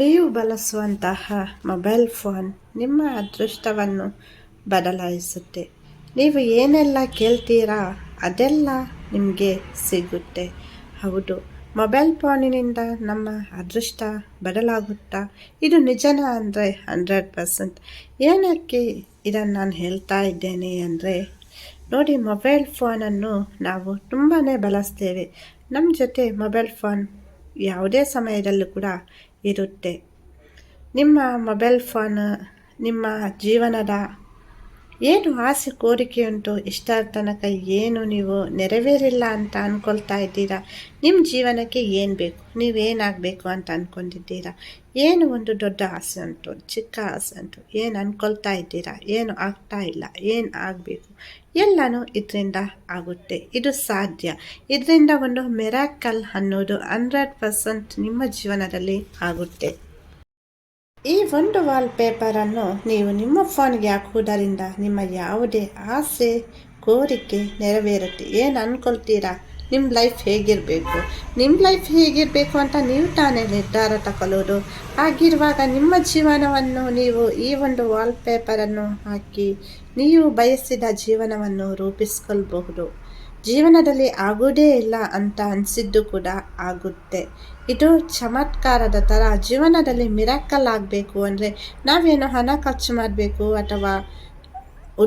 ನೀವು ಬಳಸುವಂತಹ mobile phone ನಿಮ್ಮ ಅದೃಷ್ಟವನ್ನು ಬದಲಾಯಿಸುತ್ತೆ. ನೀವು ಏನೆಲ್ಲ ಕೇಳ್ತೀರಾ ಅದೆಲ್ಲ ನಿಮಗೆ ಸಿಗುತ್ತೆ. ಹೌದು, ಮೊಬೈಲ್ ಫೋನಿನಿಂದ ನಮ್ಮ ಅದೃಷ್ಟ ಬದಲಾಗುತ್ತಾ? ಇದು ನಿಜನ ಅಂದರೆ ಹಂಡ್ರೆಡ್ ಪರ್ಸೆಂಟ್. ಏನಕ್ಕೆ ಇದನ್ನು ನಾನು ಹೇಳ್ತಾ ಇದ್ದೇನೆ ಅಂದರೆ, ನೋಡಿ ಮೊಬೈಲ್ ಫೋನನ್ನು ನಾವು ತುಂಬಾ ಬಳಸ್ತೇವೆ. ನಮ್ಮ ಜೊತೆ ಮೊಬೈಲ್ ಫೋನ್ ಯಾವುದೇ ಸಮಯದಲ್ಲೂ ಕೂಡ ಇರುತ್ತೆ. ನಿಮ್ಮ ಮೊಬೈಲ್ ಫೋನ್ ನಿಮ್ಮ ಜೀವನದ ಏನು ಆಸೆ ಕೋರಿಕೆ ಉಂಟು? ಇಷ್ಟರ ತನಕ ಏನು ನೀವು ನೆರವೇರಿಲ್ಲ ಅಂತ ಅಂದ್ಕೊಳ್ತಾ ಇದ್ದೀರಾ? ನಿಮ್ಮ ಜೀವನಕ್ಕೆ ಏನು ಬೇಕು? ನೀವೇನಾಗಬೇಕು ಅಂತ ಅಂದ್ಕೊಂಡಿದ್ದೀರಾ ಏನು ಒಂದು ದೊಡ್ಡ ಆಸೆ ಉಂಟು, ಚಿಕ್ಕ ಆಸೆ ಉಂಟು? ಏನು ಅಂದ್ಕೊಳ್ತಾ ಇದ್ದೀರಾ? ಏನು ಆಗ್ತಾ ಇಲ್ಲ? ಏನು ಆಗಬೇಕು? ಎಲ್ಲನೂ ಇದರಿಂದ ಆಗುತ್ತೆ. ಇದು ಸಾಧ್ಯ. ಇದರಿಂದ ಒಂದು ಮೆರಾಕಲ್ ಅನ್ನೋದು ಹಂಡ್ರೆಡ್ ಪರ್ಸೆಂಟ್ ನಿಮ್ಮ ಜೀವನದಲ್ಲಿ ಆಗುತ್ತೆ. ಈ ಒಂದು ವಾಲ್ ಪೇಪರನ್ನು ನೀವು ನಿಮ್ಮ ಫೋನ್ಗೆ ಹಾಕುವುದರಿಂದ ನಿಮ್ಮ ಯಾವುದೇ ಆಸೆ, ಕೋರಿಕೆ ನೆರವೇರುತ್ತೆ. ಏನು ಅಂದ್ಕೊಳ್ತೀರಾ ನಿಮ್ಮ ಲೈಫ್ ಹೇಗಿರಬೇಕು? ನಿಮ್ಮ ಲೈಫ್ ಹೇಗಿರಬೇಕು ಅಂತ ನೀವು ತಾನೇ ನಿರ್ಧಾರ ತಗೊಳ್ಳೋದು ಹಾಗಿರುವಾಗ ನಿಮ್ಮ ಜೀವನವನ್ನು ನೀವು ಈ ಒಂದು ವಾಲ್ ಪೇಪರನ್ನು ಹಾಕಿ ನೀವು ಬಯಸಿದ ಜೀವನವನ್ನು ರೂಪಿಸ್ಕೊಳ್ಬಹುದು. ಜೀವನದಲ್ಲಿ ಆಗೋದೇ ಇಲ್ಲ ಅಂತ ಅನಿಸಿದ್ದು ಕೂಡ ಆಗುತ್ತೆ. ಇದು ಚಮತ್ಕಾರದ ಥರ ಜೀವನದಲ್ಲಿ ಮಿರಾಕಲ್ ಆಗಬೇಕು ಅಂದರೆ ನಾವೇನು ಹಣ ಖರ್ಚು ಮಾಡಬೇಕು ಅಥವಾ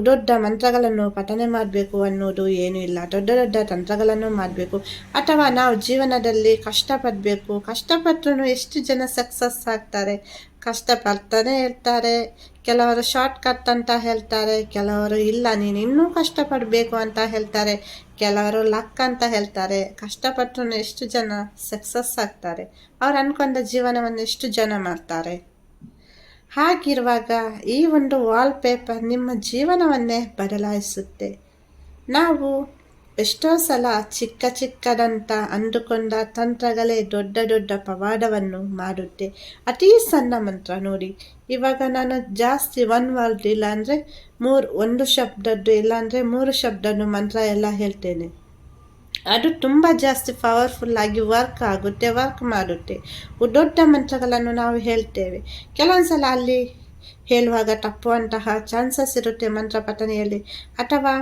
ದೊಡ್ಡ ಮಂತ್ರಗಳನ್ನು ಪಠನೆ ಮಾಡಬೇಕು ಅನ್ನೋದು ಏನೂ ಇಲ್ಲ. ದೊಡ್ಡ ದೊಡ್ಡ ತಂತ್ರಗಳನ್ನು ಮಾಡಬೇಕು. ಅಥವಾ ನಾವು ಜೀವನದಲ್ಲಿ ಕಷ್ಟಪಡಬೇಕು. ಕಷ್ಟಪಟ್ಟರು ಎಷ್ಟು ಜನ ಸಕ್ಸಸ್ ಆಗ್ತಾರೆ? ಕಷ್ಟಪಡ್ತಾನೆ ಇರ್ತಾರೆ. ಕೆಲವರು ಶಾರ್ಟ್ ಕಟ್ ಅಂತ ಹೇಳ್ತಾರೆ, ಕೆಲವರು ಇಲ್ಲ, ನೀನು ಇನ್ನೂ ಕಷ್ಟಪಡಬೇಕು ಅಂತ ಹೇಳ್ತಾರೆ, ಕೆಲವರು ಲಕ್ ಅಂತ ಹೇಳ್ತಾರೆ. ಕಷ್ಟಪಟ್ಟರು ಎಷ್ಟು ಜನ ಸಕ್ಸಸ್ ಆಗ್ತಾರೆ? ಅವ್ರು ಅಂದ್ಕೊಂಡ ಜೀವನವನ್ನು ಎಷ್ಟು ಜನ ಮಾಡ್ತಾರೆ? ಹಾಗಿರುವಾಗ ಈ ಒಂದು ವಾಲ್ ಪೇಪರ್ ನಿಮ್ಮ ಜೀವನವನ್ನೇ ಬದಲಾಯಿಸುತ್ತೆ. ನಾವು ಎಷ್ಟೋ ಸಲ ಚಿಕ್ಕ ಚಿಕ್ಕದಂತ ಅಂದುಕೊಂಡ ತಂತ್ರಗಳೇ ದೊಡ್ಡ ದೊಡ್ಡ ಪವಾಡವನ್ನು ಮಾಡುತ್ತೆ. ಅತೀ ಸಣ್ಣ ಮಂತ್ರ ನೋಡಿ ಇವಾಗ ನಾನು ಜಾಸ್ತಿ ಒನ್ ವರ್ಡ್ ಇಲ್ಲ ಅಂದರೆ ಮೂರು, ಒಂದು ಶಬ್ದದ್ದು ಇಲ್ಲಾಂದರೆ ಮೂರು ಶಬ್ದದ್ದು ಮಂತ್ರ ಎಲ್ಲ ಹೇಳ್ತೇನೆ. ಅದು ತುಂಬ ಜಾಸ್ತಿ ಪವರ್ಫುಲ್ ಆಗಿ ವರ್ಕ್ ಆಗುತ್ತೆ ವರ್ಕ್ ಮಾಡುತ್ತೆ. ದೊಡ್ಡ ಮಂತ್ರಗಳನ್ನು ನಾವು ಹೇಳ್ತೇವೆ. ಕೆಲವೊಂದು ಸಲ ಅಲ್ಲಿ ಹೇಳುವಾಗ ತಪ್ಪುವಂತಹ ಚಾನ್ಸಸ್ ಇರುತ್ತೆ ಮಂತ್ರ ಪಠನೆಯಲ್ಲಿ ಅಥವಾ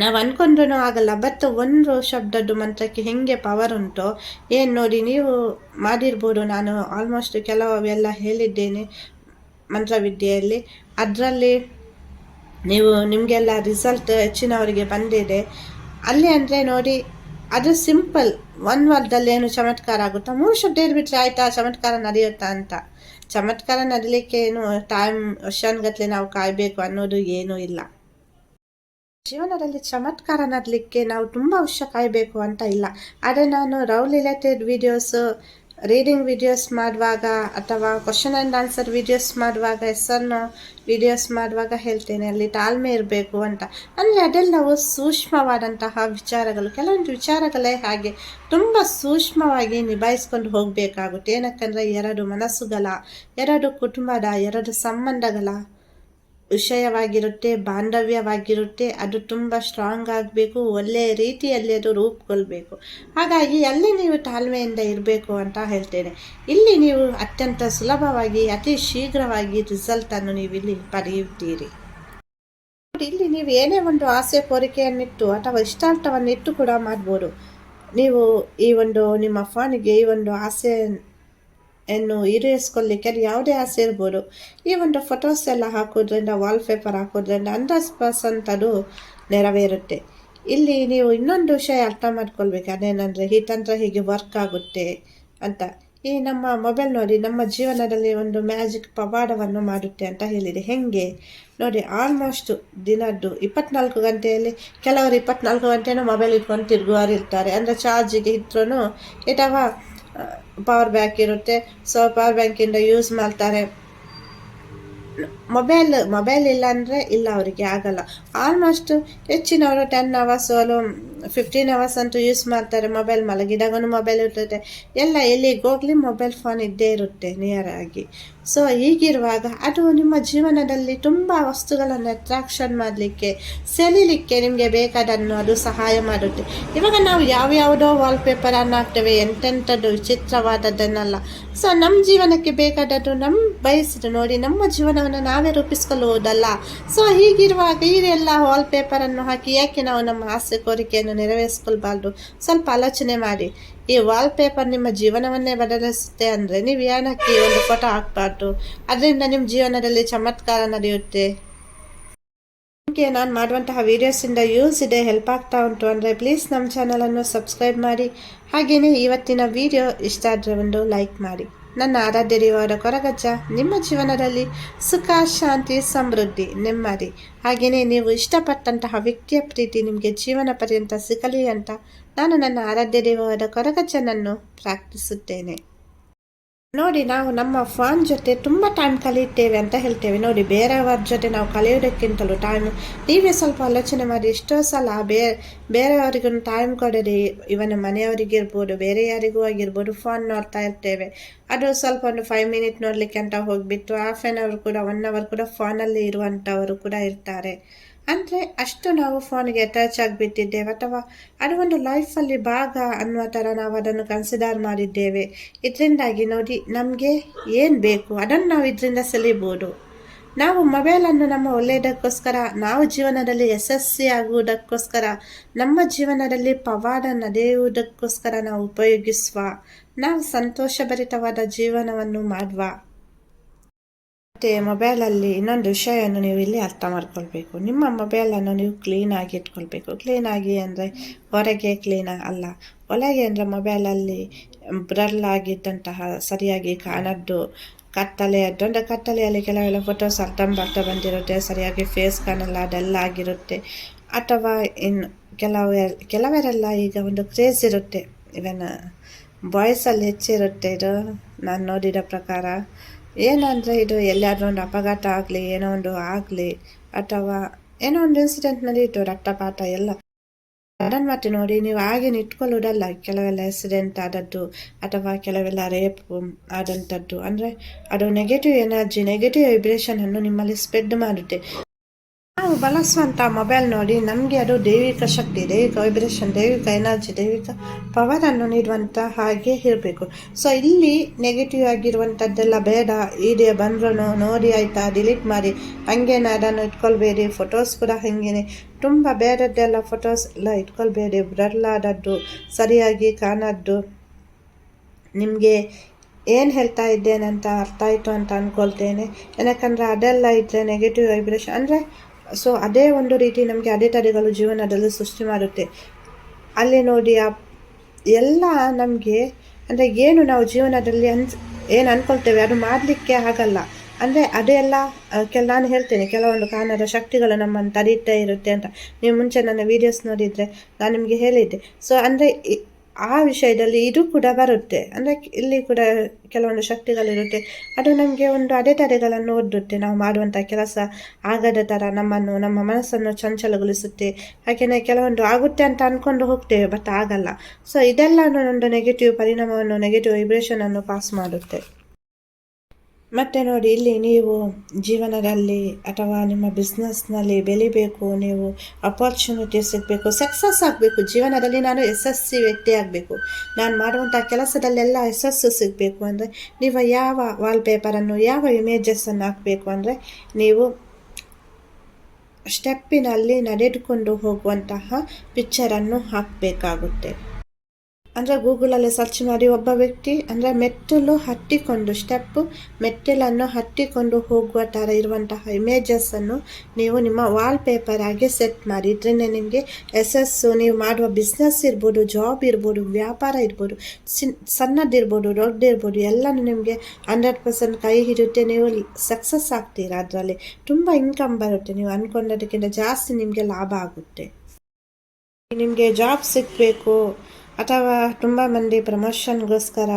ನಾವು ಅಂದ್ಕೊಂಡ್ರೂ ಆಗಲ್ಲ, ಬಟ್ ಒಂದು ಶಬ್ದದ್ದು ಮಂತ್ರಕ್ಕೆ ಹೆಂಗೆ ಪವರ್ ಉಂಟು, ಏನು ನೋಡಿ ನೀವು ಮಾಡಿರ್ಬೋದು. ನಾನು ಆಲ್ಮೋಸ್ಟ್ ಕೆಲವು ಎಲ್ಲ ಹೇಳಿದ್ದೇನೆ ಮಂತ್ರವಿದ್ಯೆಯಲ್ಲಿ. ಅದರಲ್ಲಿ ನೀವು ನಿಮಗೆಲ್ಲ ರಿಸಲ್ಟ್ ಹೆಚ್ಚಿನವರಿಗೆ ಬಂದಿದೆ. ಅಲ್ಲಿ ಅಂದರೆ ನೋಡಿ, ಅದು ಸಿಂಪಲ್ ಒನ್ ವಾರದಲ್ಲಿ ಏನು ಚಮತ್ಕಾರ ಆಗುತ್ತಾ? ಮೂರು ಶಬ್ದ ಇರ್ಬಿಟ್ರೆ ಆಯಿತಾ? ಚಮತ್ಕಾರ ನಡೆಯುತ್ತಾ ಅಂತ. ಚಮತ್ಕಾರ ನಡೀಲಿಕ್ಕೆ ಏನು ಟೈಮ್ ವರ್ಷಾನ್ಗಟ್ಲೆ ನಾವು ಕಾಯಬೇಕು ಅನ್ನೋದು ಏನೂ ಇಲ್ಲ. ಜೀವನದಲ್ಲಿ ಚಮತ್ಕಾರ ನಡಲಿಕ್ಕೆ ನಾವು ತುಂಬ ವರ್ಷ ಕಾಯಬೇಕು ಅಂತ ಇಲ್ಲ. ಆದರೆ ನಾನು ರೌಲ್ ರಿಲೇಟೆಡ್ ವಿಡಿಯೋಸ್ ರೀಡಿಂಗ್ ವಿಡಿಯೋಸ್ ಮಾಡುವಾಗ ಅಥವಾ ಕ್ವಶನ್ ಆ್ಯಂಡ್ ಆನ್ಸರ್ ವಿಡಿಯೋಸ್ ಮಾಡುವಾಗ ಹೆಸರನ್ನು ವಿಡಿಯೋಸ್ ಮಾಡುವಾಗ ಹೇಳ್ತೇನೆ, ಅಲ್ಲಿ ತಾಳ್ಮೆ ಇರಬೇಕು ಅಂತ. ಅಂದರೆ ಅದೆಲ್ಲವೂ ಸೂಕ್ಷ್ಮವಾದಂತಹ ವಿಚಾರಗಳು. ಕೆಲವೊಂದು ವಿಚಾರಗಳೇ ಹಾಗೆ ತುಂಬ ಸೂಕ್ಷ್ಮವಾಗಿ ನಿಭಾಯಿಸ್ಕೊಂಡು ಹೋಗಬೇಕಾಗುತ್ತೆ. ಏನಕ್ಕಂದರೆ ಎರಡು ಮನಸ್ಸುಗಳ, ಎರಡು ಕುಟುಂಬದ, ಎರಡು ಸಂಬಂಧಗಳ ವಿಷಯವಾಗಿರುತ್ತೆ, ಬಾಂಧವ್ಯವಾಗಿರುತ್ತೆ, ಅದು ತುಂಬ ಸ್ಟ್ರಾಂಗ್ ಆಗಬೇಕು ಒಳ್ಳೆಯ ರೀತಿಯಲ್ಲಿ ಅದು ರೂಪುಗೊಳ್ಬೇಕು. ಹಾಗಾಗಿ ಅಲ್ಲಿ ನೀವು ತಾಳ್ಮೆಯಿಂದ ಇರಬೇಕು ಅಂತ ಹೇಳ್ತೇನೆ. ಇಲ್ಲಿ ನೀವು ಅತ್ಯಂತ ಸುಲಭವಾಗಿ, ಅತಿ ಶೀಘ್ರವಾಗಿ ರಿಸಲ್ಟನ್ನು ನೀವು ಇಲ್ಲಿ ಪಡೆಯುತ್ತೀರಿ. ಇಲ್ಲಿ ನೀವು ಏನೇ ಒಂದು ಆಸೆ ಕೋರಿಕೆಯನ್ನಿಟ್ಟು ಅಥವಾ ಇಷ್ಟಾರ್ಥವನ್ನಿಟ್ಟು ಕೂಡ ಮಾಡ್ಬೋದು. ನೀವು ಈ ಒಂದು ನಿಮ್ಮ ಫೋನಿಗೆ ಈ ಒಂದು ಆಸೆ ಅನ್ನು ಈಡೇರಿಸ್ಕೊಳ್ಳಿಕ್ಕೆ ಅದು ಯಾವುದೇ ಆಸೆ ಇರ್ಬೋದು. ಈ ಒಂದು ಫೋಟೋಸ್ ಎಲ್ಲ ಹಾಕೋದ್ರಿಂದ ವಾಲ್ಪೇಪರ್ ಹಾಕೋದ್ರಿಂದ ಹಂಡ್ರೆಡ್ ಪರ್ಸೆಂಟ್ ಅದು ನೆರವೇರುತ್ತೆ. ಇಲ್ಲಿ ನೀವು ಇನ್ನೊಂದು ವಿಷಯ ಅರ್ಥ ಮಾಡ್ಕೊಳ್ಬೇಕು. ಅದೇನಂದರೆ ಈ ತಂತ್ರ ಹೀಗೆ ವರ್ಕ್ ಆಗುತ್ತೆ ಅಂತ. ಈ ನಮ್ಮ ಮೊಬೈಲ್ ನೋಡಿ, ನಮ್ಮ ಜೀವನದಲ್ಲಿ ಒಂದು ಮ್ಯಾಜಿಕ್ ಪವಾಡವನ್ನು ಮಾಡುತ್ತೆ ಅಂತ ಹೇಳಿದೆ. ಹೆಂಗೆ? ನೋಡಿ ಆಲ್ಮೋಸ್ಟ್ ದಿನದ್ದು ಇಪ್ಪತ್ನಾಲ್ಕು ಗಂಟೆಯಲ್ಲಿ, ಕೆಲವರು ಇಪ್ಪತ್ನಾಲ್ಕು ಗಂಟೆನೂ ಮೊಬೈಲ್ ಇಟ್ಕೊಂಡು ತಿರುಗುವರಿರ್ತಾರೆ ಅಂದರೆ ಚಾರ್ಜಿಗೆ ಇದ್ರೂ ಅಥವಾ ಪವರ್ ಬ್ಯಾಂಕ್ ಇರುತ್ತೆ. ಸೊ ಪವರ್ ಬ್ಯಾಂಕಿಂದ ಯೂಸ್ ಮಾಡ್ತಾರೆ. ಮೊಬೈಲ್ ಮೊಬೈಲ್ ಇಲ್ಲ ಅಂದರೆ ಇಲ್ಲ ಅವರಿಗೆ ಆಗಲ್ಲ. ಆಲ್ಮೋಸ್ಟ್ ಹೆಚ್ಚಿನವರು ಟೆನ್ ಅವರ್ಸ್ ಅಲ್ಲೂ ಫಿಫ್ಟೀನ್ ಅವರ್ಸ್ ಅಂತೂ ಯೂಸ್ ಮಾಡ್ತಾರೆ ಮೊಬೈಲ್ ಮಲಗಿದಾಗೂ ಮೊಬೈಲ್ ಇರ್ತದೆ. ಎಲ್ಲ ಎಲ್ಲಿಗೆ ಹೋಗಲಿ ಮೊಬೈಲ್ ಫೋನ್ ಇದ್ದೇ ಇರುತ್ತೆ ನಿಯರ್ ಆಗಿ. ಸೊ ಹೀಗಿರುವಾಗ ಅದು ನಿಮ್ಮ ಜೀವನದಲ್ಲಿ ತುಂಬ ವಸ್ತುಗಳನ್ನು ಅಟ್ರಾಕ್ಷನ್ ಮಾಡಲಿಕ್ಕೆ ಸೆಲೀಲಿಕ್ಕೆ ನಿಮಗೆ ಬೇಕಾದನ್ನು ಅದು ಸಹಾಯ ಮಾಡುತ್ತೆ. ಇವಾಗ ನಾವು ಯಾವ್ಯಾವುದೋ ವಾಲ್ಪೇಪರನ್ನು ಹಾಕ್ತೇವೆ, ಎಂತೆಂಥದ್ದು ವಿಚಿತ್ರವಾದದ್ದನ್ನೆಲ್ಲ. ಸೊ ನಮ್ಮ ಜೀವನಕ್ಕೆ ಬೇಕಾದದ್ದು ನಮ್ಮ ಬಯಸಿದ್ದು ನೋಡಿ ನಮ್ಮ ಜೀವನವನ್ನು ನಾವೇ ರೂಪಿಸ್ಕೊಳ್ಳುವುದಲ್ಲ. ಸೊ ಹೀಗಿರುವಾಗ ಇದೆಲ್ಲ ವಾಲ್ಪೇಪರನ್ನು ಹಾಕಿ ಯಾಕೆ ನಾವು ನಮ್ಮ ಆಸೆ ಕೋರಿಕೆಯನ್ನು ನೆರವೇರಿಸ್ಕೊಳ್ಬಾರ್ದು? ಸ್ವಲ್ಪ ಆಲೋಚನೆ ಮಾಡಿ. ಈ ವಾಲ್ಪೇಪರ್ ನಿಮ್ಮ ಜೀವನವನ್ನೇ ಬದಲಿಸುತ್ತೆ ಅಂದರೆ ನೀವು ಯಾನಕ್ಕೆ ಒಂದು ಫೋಟೋ ಹಾಕ್ಬಾರ್ದು? ಅದರಿಂದ ನಿಮ್ಮ ಜೀವನದಲ್ಲಿ ಚಮತ್ಕಾರ ನಡೆಯುತ್ತೆ. ನಿಮಗೆ ನಾನು ಮಾಡುವಂತಹ ವೀಡಿಯೋಸಿಂದ ಯೂಸ್ ಇದೆ ಹೆಲ್ಪ್ ಆಗ್ತಾ ಉಂಟು ಅಂದರೆ ಪ್ಲೀಸ್ ನಮ್ಮ ಚಾನಲನ್ನು ಸಬ್ಸ್ಕ್ರೈಬ್ ಮಾಡಿ. ಹಾಗೆಯೇ ಇವತ್ತಿನ ವಿಡಿಯೋ ಇಷ್ಟ ಆದರೆ ಒಂದು ಲೈಕ್ ಮಾಡಿ. ನನ್ನ ಆರಾಧ್ಯ ದೇವರ ಕೊರಗಜ್ಜ, ನಿಮ್ಮ ಜೀವನದಲ್ಲಿ ಸುಖ, ಶಾಂತಿ, ಸಮೃದ್ಧಿ ನೆಮ್ಮದಿ. ಹಾಗೆಯೇ ನೀವು ಇಷ್ಟಪಟ್ಟಂತಹ ವ್ಯಕ್ತಿಯ ಪ್ರೀತಿ ನಿಮಗೆ ಜೀವನ ಪರ್ಯಂತ ಸಿಗಲಿ ಅಂತ ನಾನು ನನ್ನ ಆರಾಧ್ಯ ದೇವರ ಕೊರಗಜ್ಜನನ್ನು ಪ್ರಾರ್ಥಿಸುತ್ತೇನೆ. ನೋಡಿ, ನಾವು ನಮ್ಮ ಫೋನ್ ಜೊತೆ ತುಂಬ ಟೈಮ್ ಕಲಿಯುತ್ತೇವೆ ಅಂತ ಹೇಳ್ತೇವೆ. ನೋಡಿ, ಬೇರೆಯವರ ಜೊತೆ ನಾವು ಕಲಿಯೋದಕ್ಕಿಂತಲೂ ಟೈಮ್ ನೀವೇ ಸ್ವಲ್ಪ ಆಲೋಚನೆ ಮಾಡಿ, ಎಷ್ಟೋ ಸಲ ಬೇ ಬೇರೆಯವರಿಗೂ ಟೈಮ್ ಕೊಡದೆ, ಇವನ ಮನೆಯವರಿಗಿರ್ಬೋದು ಬೇರೆ ಯಾರಿಗೂ ಆಗಿರ್ಬೋದು ಫೋನ್ ನೋಡ್ತಾ ಇರ್ತೇವೆ. ಅದು ಸ್ವಲ್ಪ ಒಂದು ಫೈವ್ ಮಿನಿಟ್ ನೋಡಲಿಕ್ಕೆ ಅಂತ ಹೋಗಿಬಿಟ್ಟು ಹಾಫ್ ಆನ್ ಅವರ್ ಕೂಡ ಒನ್ ಅವರ್ ಕೂಡ ಫೋನಲ್ಲಿ ಇರುವಂಥವರು ಕೂಡ ಇರ್ತಾರೆ. ಅಂದರೆ ಅಷ್ಟು ನಾವು ಫೋನ್ಗೆ ಅಟ್ಯಾಚ್ ಆಗಿಬಿಟ್ಟಿದ್ದೇವೆ ಅಥವಾ ಅದು ಒಂದು ಲೈಫಲ್ಲಿ ಭಾಗ ಅನ್ನುವ ಥರ ನಾವು ಅದನ್ನು ಕನ್ಸಿಡರ್ ಮಾಡಿದ್ದೇವೆ. ಇದರಿಂದಾಗಿ ನೋಡಿ ನಮಗೆ ಏನು ಬೇಕು? ಅದನ್ನು ನಾವು ಇದರಿಂದ ಸೆಲಿಬೋದು. ನಾವು ಮೊಬೈಲನ್ನು ನಮ್ಮ ಒಳ್ಳೆಯದಕ್ಕೋಸ್ಕರ, ನಾವು ಜೀವನದಲ್ಲಿ ಯಶಸ್ವಿ ಆಗುವುದಕ್ಕೋಸ್ಕರ, ನಮ್ಮ ಜೀವನದಲ್ಲಿ ಪವಾಡ ನಡೆಯುವುದಕ್ಕೋಸ್ಕರ ನಾವು ಉಪಯೋಗಿಸುವ. ನಾವು ಸಂತೋಷಭರಿತವಾದ ಜೀವನವನ್ನು ಮಾಡುವ. ಮತ್ತು ಮೊಬೈಲಲ್ಲಿ ಇನ್ನೊಂದು ವಿಷಯವನ್ನು ನೀವು ಇಲ್ಲಿ ಅರ್ಥ ಮಾಡ್ಕೊಳ್ಬೇಕು. ನಿಮ್ಮ ಮೊಬೈಲನ್ನು ನೀವು ಕ್ಲೀನಾಗಿ ಇಟ್ಕೊಳ್ಬೇಕು. ಕ್ಲೀನಾಗಿ ಅಂದರೆ ಹೊರಗೆ ಕ್ಲೀನ್ ಅಲ್ಲ. ಒಳಗೆ ಅಂದರೆ ಮೊಬೈಲಲ್ಲಿ ಬ್ರಲ್ ಆಗಿದ್ದಂತಹ, ಸರಿಯಾಗಿ ಕಾಣದ್ದು ಕತ್ತಲೆ. ದೊಡ್ಡ ಕತ್ತಲೆಯಲ್ಲಿ ಕೆಲವೆಲ್ಲ ಫೋಟೋಸ್ ಅರ್ಧಂಬರ್ಧ ಬಂದಿರುತ್ತೆ. ಸರಿಯಾಗಿ ಫೇಸ್ ಕಾಣಲ್ಲ ಅದೆಲ್ಲ ಆಗಿರುತ್ತೆ. ಅಥವಾ ಇನ್ನು ಕೆಲವೇ ಕೆಲವರೆಲ್ಲ ಈಗ ಒಂದು ಕ್ರೇಜ್ ಇರುತ್ತೆ. ಇವನ್ ಬಾಯ್ಸಲ್ಲಿ ಹೆಚ್ಚಿರುತ್ತೆ ಇದು. ನಾನು ನೋಡಿದ ಪ್ರಕಾರ. ಏನಂದರೆ ಇದು ಎಲ್ಲಾದರೂ ಒಂದು ಅಪಘಾತ ಆಗಲಿ, ಏನೋ ಒಂದು ಆಗಲಿ, ಅಥವಾ ಏನೋ ಒಂದು ಇನ್ಸಿಡೆಂಟ್ ನಡೀತು ರಕ್ತಪಾತ ಎಲ್ಲ. ಅದನ್ನು ಮತ್ತೆ ನೋಡಿ ನೀವು ಹಾಗೇನು ಇಟ್ಕೊಳ್ಳೋದಲ್ಲ, ಕೆಲವೆಲ್ಲ ಆಕ್ಸಿಡೆಂಟ್ ಆದದ್ದು, ಅಥವಾ ಕೆಲವೆಲ್ಲ ರೇಪ್ ಆದಂಥದ್ದು ಅಂದರೆ ಅದು ನೆಗೆಟಿವ್ ಎನರ್ಜಿ ನೆಗೆಟಿವ್ ವೈಬ್ರೇಷನನ್ನು ನಿಮ್ಮಲ್ಲಿ ಸ್ಪ್ರೆಡ್ ಮಾಡುತ್ತೆ. ಬಳಸುವಂಥ ಮೊಬೈಲ್ ನೋಡಿ ನಮಗೆ ಅದು ದೈವಿಕ ಶಕ್ತಿ, ದೈವಿಕ ವೈಬ್ರೇಷನ್ ದೈವಿಕ ಎನರ್ಜಿ ದೈವಿಕ ಪವರನ್ನು ನೀಡುವಂಥ ಹಾಗೆ ಇರಬೇಕು. ಸೊ ಇಲ್ಲಿ ನೆಗೆಟಿವ್ ಆಗಿರುವಂಥದ್ದೆಲ್ಲ ಬೇಡ. ಇದೆ ಬಂದ್ರೂ ನೋಡಿ ಆಯಿತಾ ಡಿಲೀಟ್ ಮಾಡಿ. ಹಂಗೇನೆ ಅದನ್ನು ಇಟ್ಕೊಳ್ಬೇಡಿ. ಫೋಟೋಸ್ ಕೂಡ ಹಾಗೇನೆ. ತುಂಬ ಬೇರೆದ್ದೆಲ್ಲ ಫೋಟೋಸ್ ಎಲ್ಲ ಇಟ್ಕೊಳ್ಬೇಡಿ. ಬ್ರಲ್ಲಾದದ್ದು ಸರಿಯಾಗಿ ಕಾಣದ್ದು. ನಿಮಗೆ ಏನು ಹೇಳ್ತಾ ಇದ್ದೇನೆ ಅಂತ ಅರ್ಥ ಆಯಿತು ಅಂತ ಅಂದ್ಕೊಳ್ತೇನೆ ಯಾಕಂದರೆ ಅದೆಲ್ಲ ಇದ್ದರೆ ನೆಗೆಟಿವ್ ವೈಬ್ರೇಷನ್ ಅಂದರೆ ಸೊ ಅದೇ ಒಂದು ರೀತಿ ನಮಗೆ ಅಡೆತಡೆಗಳು ಜೀವನದಲ್ಲಿ ಸೃಷ್ಟಿ ಮಾಡುತ್ತೆ. ಅಲ್ಲಿ ನೋಡಿ ಆ ಎಲ್ಲ ನಮಗೆ ಅಂದರೆ ಏನು ನಾವು ಜೀವನದಲ್ಲಿ ಅನ್ಸ್, ಏನು ಅಂದ್ಕೊಳ್ತೇವೆ ಅದು ಮಾಡಲಿಕ್ಕೆ ಆಗಲ್ಲ. ಅಂದರೆ ಅದೆಲ್ಲ ಕೆಲ, ನಾನು ಹೇಳ್ತೇನೆ, ಕೆಲವೊಂದು ಕಾರಣದ ಶಕ್ತಿಗಳು ನಮ್ಮನ್ನು ತಡೀತಾ ಇರುತ್ತೆ ಅಂತ. ನೀವು ಮುಂಚೆ ನನ್ನ ವೀಡಿಯೋಸ್ ನೋಡಿದರೆ, ನಾನು ನಿಮಗೆ ಹೇಳಿದ್ದೆ. ಸೊ ಅಂದರೆ ಆ ವಿಷಯದಲ್ಲಿ ಇದು ಕೂಡ ಬರುತ್ತೆ. ಅಂದರೆ ಇಲ್ಲಿ ಕೂಡ ಕೆಲವೊಂದು ಶಕ್ತಿಗಳಿರುತ್ತೆ. ಅದು ನಮಗೆ ಒಂದು ಅಡೆತಡೆಗಳನ್ನು ಒಡ್ಡುತ್ತೆ ನಾವು ಮಾಡುವಂಥ ಕೆಲಸ ಆಗದ ಥರ ನಮ್ಮನ್ನು, ನಮ್ಮ ಮನಸ್ಸನ್ನು ಚಂಚಲಗೊಳಿಸುತ್ತೆ. ಹಾಗೆಯೇ ಕೆಲವೊಂದು ಆಗುತ್ತೆ ಅಂತ ಅಂದ್ಕೊಂಡು ಹೋಗ್ತೇವೆ ಬಟ್ ಆಗಲ್ಲ. ಸೊ ಇದೆಲ್ಲ ಒಂದು ನೆಗೆಟಿವ್ ಪರಿಣಾಮವನ್ನು ನೆಗೆಟಿವ್ ವೈಬ್ರೇಷನನ್ನು ಪಾಸ್ ಮಾಡುತ್ತೆ. ಮತ್ತು ನೋಡಿ, ಇಲ್ಲಿ ನೀವು ಜೀವನದಲ್ಲಿ ಅಥವಾ ನಿಮ್ಮ ಬಿಸ್ನೆಸ್ನಲ್ಲಿ ಬೆಳಿಬೇಕು, ನೀವು ಅಪಾರ್ಚುನಿಟಿ ಸಿಗಬೇಕು ಸಕ್ಸಸ್ ಆಗಬೇಕು, ಜೀವನದಲ್ಲಿ ನಾನು ಯಶಸ್ವಿ ವ್ಯಕ್ತಿ ಆಗಬೇಕು. ನಾನು ಮಾಡುವಂಥ ಕೆಲಸದಲ್ಲೆಲ್ಲ ಯಶಸ್ಸು ಸಿಗಬೇಕು ಅಂದರೆ ನೀವು ಯಾವ ವಾಲ್ಪೇಪರನ್ನು ಯಾವ ಇಮೇಜಸ್ಸನ್ನು ಹಾಕಬೇಕು ಅಂದರೆ ನೀವು ಸ್ಟೆಪ್ಪಿನಲ್ಲಿ ನಡೆದುಕೊಂಡು ಹೋಗುವಂತಹ ಪಿಕ್ಚರನ್ನು ಹಾಕಬೇಕಾಗುತ್ತೆ. ಅಂದರೆ ಗೂಗಲಲ್ಲಿ ಸರ್ಚ್ ಮಾಡಿ ಒಬ್ಬ ವ್ಯಕ್ತಿ ಅಂದರೆ ಮೆಟ್ಟಲು ಹತ್ತಿಕೊಂಡು, ಸ್ಟೆಪ್ಪು ಮೆಟ್ಟಲನ್ನು ಹತ್ತಿಕೊಂಡು ಹೋಗುವ ಥರ ಇರುವಂತಹ ಇಮೇಜಸ್ಸನ್ನು ನೀವು ನಿಮ್ಮ ವಾಲ್ ಪೇಪರ್ ಆಗಿ ಸೆಟ್ ಮಾಡಿ. ಇದರಿಂದ ನಿಮಗೆ ಯಶಸ್ಸು ನೀವು ಮಾಡುವ ಬಿಸ್ನೆಸ್ ಇರ್ಬೋದು, ಜಾಬ್ ಇರ್ಬೋದು, ವ್ಯಾಪಾರ ಇರ್ಬೋದು ಸಣ್ಣದಿರ್ಬೋದು ದೊಡ್ಡದಿರ್ಬೋದು ಎಲ್ಲನೂ ನಿಮಗೆ ಹಂಡ್ರೆಡ್ ಪರ್ಸೆಂಟ್ ಕೈ ಹಿಡಿಯುತ್ತೆ. ನೀವು ಸಕ್ಸಸ್ ಆಗ್ತೀರಾ ಅದರಲ್ಲಿ? ತುಂಬ ಇನ್ಕಮ್ ಬರುತ್ತೆ. ನೀವು ಅಂದ್ಕೊಂಡೋದಕ್ಕಿಂತ ಜಾಸ್ತಿ ನಿಮಗೆ ಲಾಭ ಆಗುತ್ತೆ. ನಿಮಗೆ ಜಾಬ್ ಸಿಗಬೇಕು. ಅಥವಾ ತುಂಬ ಮಂದಿ ಪ್ರಮೋಷನ್ಗೋಸ್ಕರ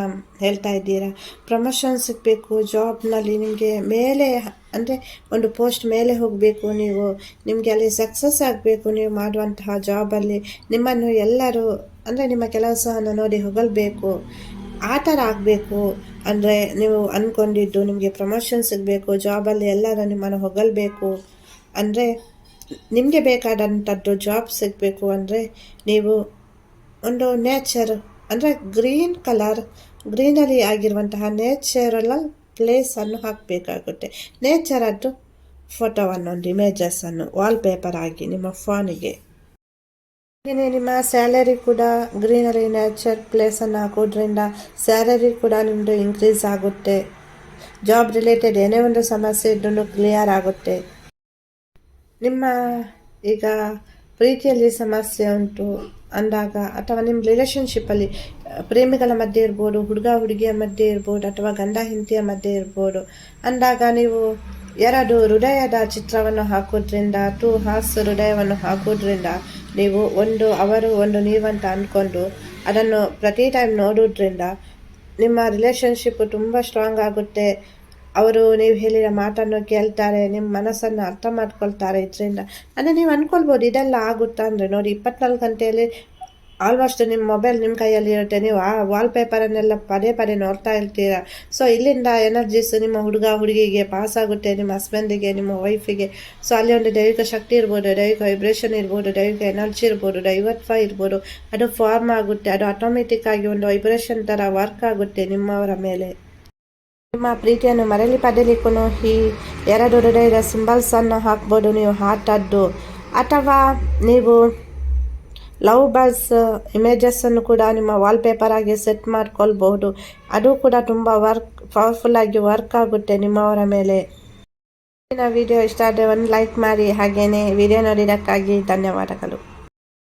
ಹೇಳ್ತಾ ಇದ್ದೀರಾ? ಪ್ರಮೋಷನ್ ಸಿಗಬೇಕು ಜಾಬ್ನಲ್ಲಿ ನಿಮಗೆ ಮೇಲೆ ಅಂದರೆ ಒಂದು ಪೋಸ್ಟ್ ಮೇಲೆ ಹೋಗಬೇಕು ನೀವು, ನಿಮಗೆ ಅಲ್ಲಿ ಸಕ್ಸಸ್ ಆಗಬೇಕು ನೀವು ಮಾಡುವಂತಹ ಜಾಬಲ್ಲಿ ನಿಮ್ಮನ್ನು ಎಲ್ಲರೂ, ಅಂದರೆ ನಿಮ್ಮ ಕೆಲಸವನ್ನು ನೋಡಿ ಹೊಗಲ್ಬೇಕು ಆ ಥರ ಆಗಬೇಕು. ಅಂದರೆ ನೀವು ಅಂದ್ಕೊಂಡಿದ್ದು ನಿಮಗೆ ಪ್ರಮೋಷನ್ ಸಿಗಬೇಕು ಜಾಬಲ್ಲಿ ಎಲ್ಲರೂ ನಿಮ್ಮನ್ನು ಹೊಗಲ್ಬೇಕು ಅಂದರೆ ನಿಮಗೆ ಬೇಕಾದಂಥದ್ದು ಜಾಬ್ ಸಿಗಬೇಕು ಅಂದರೆ ನೀವು ಒಂದು ನೇಚರ್ ಅಂದರೆ ಗ್ರೀನ್ ಕಲರ್ ಗ್ರೀನರಿ ಆಗಿರುವಂತಹ ನೇಚರಲ್ ಪ್ಲೇಸನ್ನು ಹಾಕಬೇಕಾಗುತ್ತೆ. ನೇಚರದ್ದು ಫೋಟೋವನ್ನು ಒಂದು ಇಮೇಜಸನ್ನು ವಾಲ್ಪೇಪರ್ ಆಗಿ ನಿಮ್ಮ ಫೋನಿಗೆ ನಿಮ್ಮ ಸ್ಯಾಲರಿ ಕೂಡ ಗ್ರೀನರಿ ನೇಚರ್ ಪ್ಲೇಸನ್ನು ಹಾಕೋದ್ರಿಂದ ಸ್ಯಾಲರಿ ಕೂಡ ನಿಮ್ಮದು ಇನ್ಕ್ರೀಸ್ ಆಗುತ್ತೆ. ಜಾಬ್ ರಿಲೇಟೆಡ್ ಏನೇ ಒಂದು ಸಮಸ್ಯೆ ಇದ್ರೂ ಕ್ಲಿಯರ್ ಆಗುತ್ತೆ. ನಿಮ್ಮ ಈಗ ಪ್ರೀತಿಯಲ್ಲಿ ಸಮಸ್ಯೆ ಉಂಟು ಅಂದಾಗ ಅಥವಾ ನಿಮ್ಮ ರಿಲೇಷನ್ಶಿಪ್ಪಲ್ಲಿ ಪ್ರೇಮಿಗಳ ಮಧ್ಯೆ ಇರ್ಬೋದು, ಹುಡುಗ ಹುಡುಗಿಯ ಮಧ್ಯೆ ಇರ್ಬೋದು, ಅಥವಾ ಗಂಡ ಹೆಂಡತಿಯ ಮಧ್ಯೆ ಇರ್ಬೋದು, ಅಂದಾಗ ನೀವು ಎರಡು ಹೃದಯದ ಚಿತ್ರವನ್ನು ಹಾಕೋದ್ರಿಂದ ಟೂ ಹಾಸ್ ಹೃದಯವನ್ನು ಹಾಕೋದ್ರಿಂದ ನೀವು ಒಂದು ಅವರು ಒಂದು ನೀವಂತ ಅಂದ್ಕೊಂಡು ಅದನ್ನು ಪ್ರತಿ ಟೈಮ್ ನೋಡೋದ್ರಿಂದ ನಿಮ್ಮ ರಿಲೇಷನ್ಶಿಪ್ ತುಂಬ ಸ್ಟ್ರಾಂಗ್ ಆಗುತ್ತೆ. ಅವರು ನೀವು ಹೇಳಿದ ಮಾತನ್ನು ಕೇಳ್ತಾರೆ, ನಿಮ್ಮ ಮನಸ್ಸನ್ನು ಅರ್ಥ ಮಾಡ್ಕೊಳ್ತಾರೆ ಇದರಿಂದ. ಅಂದರೆ ನೀವು ಅಂದ್ಕೊಳ್ಬೋದು ಇದೆಲ್ಲ ಆಗುತ್ತಾ ಅಂದರೆ ನೋಡಿ, ಇಪ್ಪತ್ನಾಲ್ಕು ಗಂಟೆಯಲ್ಲಿ ಆಲ್ಮೋಸ್ಟ್ ನಿಮ್ಮ ಮೊಬೈಲ್ ನಿಮ್ಮ ಕೈಯಲ್ಲಿ ಇರುತ್ತೆ. ನೀವು ಆ ವಾಲ್ಪೇಪರನ್ನೆಲ್ಲ ಪದೇ ಪದೇ ನೋಡ್ತಾ ಇರ್ತೀರ. ಸೊ ಇಲ್ಲಿಂದ ಎನರ್ಜೀಸ್ ನಿಮ್ಮ ಹುಡುಗ ಹುಡುಗಿಗೆ ಪಾಸ್ ಆಗುತ್ತೆ, ನಿಮ್ಮ ಹಸ್ಬೆಂಡಿಗೆ ನಿಮ್ಮ ವೈಫಿಗೆ ಸೊ ಅಲ್ಲಿ ಒಂದು ದೈವಿಕ ಶಕ್ತಿ ಇರ್ಬೋದು, ದೈವಿಕ ವೈಬ್ರೇಷನ್ ಇರ್ಬೋದು, ದೈವಿಕ ಎನರ್ಜಿ ಇರ್ಬೋದು, ದೈವತ್ವ ಇರ್ಬೋದು. ಅದು ಫಾರ್ಮ್ ಆಗುತ್ತೆ, ಅದು ಆಟೋಮೆಟಿಕ್ ಆಗಿ ಒಂದು ವೈಬ್ರೇಷನ್ ಥರ ವರ್ಕ್ ಆಗುತ್ತೆ ನಿಮ್ಮವರ ಮೇಲೆ. ನಿಮ್ಮ ಪ್ರೀತಿಯನ್ನು ಮರಳಿ ಪಡೆಯಲಿಕ್ಕೂ ಈ ಎರಡು ಹೃದಯದ ಸಿಂಬಲ್ಸನ್ನು ಹಾಕ್ಬೋದು ನೀವು ಹಾರ್ಟದ್ದು ಅಥವಾ ನೀವು ಲವ್ ಬರ್ಡ್ಸ್ ಇಮೇಜಸ್ಸನ್ನು ಕೂಡ ನಿಮ್ಮ ವಾಲ್ಪೇಪರ್ ಆಗಿ ಸೆಟ್ ಮಾಡ್ಕೊಳ್ಬಹುದು ಅದು ಕೂಡ ತುಂಬ ವರ್ಕ್ ಪವರ್ಫುಲ್ ಆಗಿ ವರ್ಕ್ ಆಗುತ್ತೆ ನಿಮ್ಮವರ ಮೇಲೆ ವಿಡಿಯೋ ಇಷ್ಟ ಆದರೆ ಒಂದು ಲೈಕ್ ಮಾಡಿ ಹಾಗೆಯೇ ವಿಡಿಯೋ ನೋಡಿದ್ದಕ್ಕಾಗಿ ಧನ್ಯವಾದಗಳು